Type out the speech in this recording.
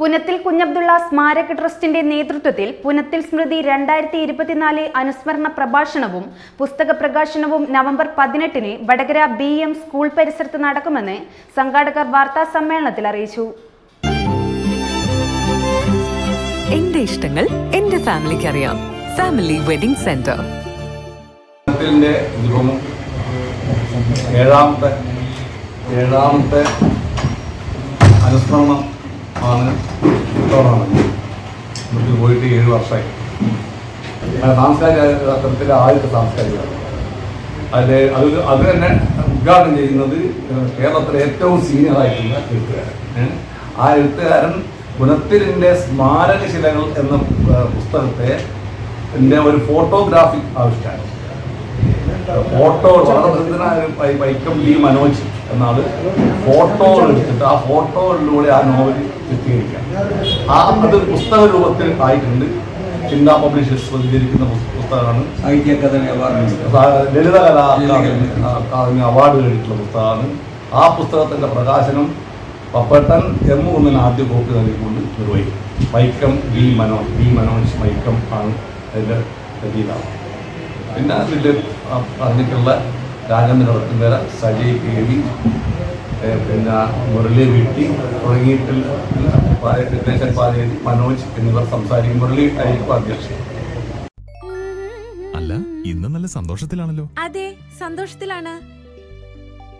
പുനത്തിൽ കുഞ്ഞബ്ദുള്ള സ്മാരക ട്രസ്റ്റിന്റെ നേതൃത്വത്തിൽ പുനത്തിൽ സ്മൃതി രണ്ടായിരത്തി ഇരുപത്തിനാല് അനുസ്മരണ പ്രഭാഷണവും പുസ്തക പ്രകാശനവും നവംബർ പതിനെട്ടിന് വടകര ബി എം സ്കൂൾ പരിസരത്ത് നടക്കുമെന്ന് സംഘാടകർ വാർത്താ സമ്മേളനത്തിൽ അറിയിച്ചു. എന്റെ ഇഷ്ടങ്ങൾ എന്റെ ഫാമിലിക്ക് അറിയാം. ഫാമിലി വെഡിംഗ് സെന്റർ ഏഴാമത്തെ ഏഴാമത്തെ അനുസ്മരണം ആണ് ഇത്തവണ നമുക്ക് പോയിട്ട് ഏഴ് വർഷമായി സാംസ്കാരിക തലത്തിലെ ആദ്യത്തെ സാംസ്കാരിക അതിൽ അത് അത് തന്നെ ഉദ്ഘാടനം ചെയ്യുന്നത് കേരളത്തിലെ ഏറ്റവും സീനിയർ ആയിട്ടുള്ള എഴുത്തുകാരൻ? ആ എഴുത്തുകാരൻ ഗുണത്തിലിന്റെ സ്മാരകശിലകൾ എന്ന പുസ്തകത്തെ എന്റെ ഒരു ഫോട്ടോഗ്രാഫിക് ആവിഷ്കാരം. ഫോട്ടോ വളരെ പ്രസിദ്ധനായ വൈക്കം ഡി മനോജ്. എന്നാണ് ഫോട്ടോകൾ എടുത്തിട്ട് ആ ഫോട്ടോകളിലൂടെ ആ നോവൽ ചിത്രീകരിക്കാം. ആ അത് പുസ്തക രൂപത്തിൽ ആയിട്ടുണ്ട്. ചിന്ത പബ്ലിഷേഴ്സ് പ്രസിദ്ധീകരിക്കുന്ന പുസ്ത- പുസ്തകമാണ്. സാഹിത്യ അക്കാദമി അവാർഡ് ലളിത കലാ അക്കാദമി അക്കാദമി അവാർഡ് കഴിഞ്ഞിട്ടുള്ള പുസ്തകമാണ്. ആ പുസ്തകത്തിന്റെ പ്രകാശനം പപ്പട്ടൻ എം കുന്നൻ ആദ്യ കോപ്പി നൽകിക്കൊണ്ട് നിർവഹിക്കും. മൈക്കം വി മനോജ് വി മനോജ് മൈക്കം ആണ് അതിന്റെ രചയിതാവ്. പിന്നെ അതിൽ പറഞ്ഞിട്ടുള്ള രാജേന്ദ്ര നടത്തുന്നേര സജയ് കെ വി പിന്നെ മുരളി വീട്ടി തുടങ്ങിയിട്ടുള്ള വിദേശ പാതേരി മനോജ് എന്നിവർ സംസാരിക്കും. മുരളി ആയിരിക്കും അധ്യക്ഷൻ. അല്ല ഇന്ന് നല്ല സന്തോഷത്തിലാണല്ലോ. അതെ സന്തോഷത്തിലാണ്.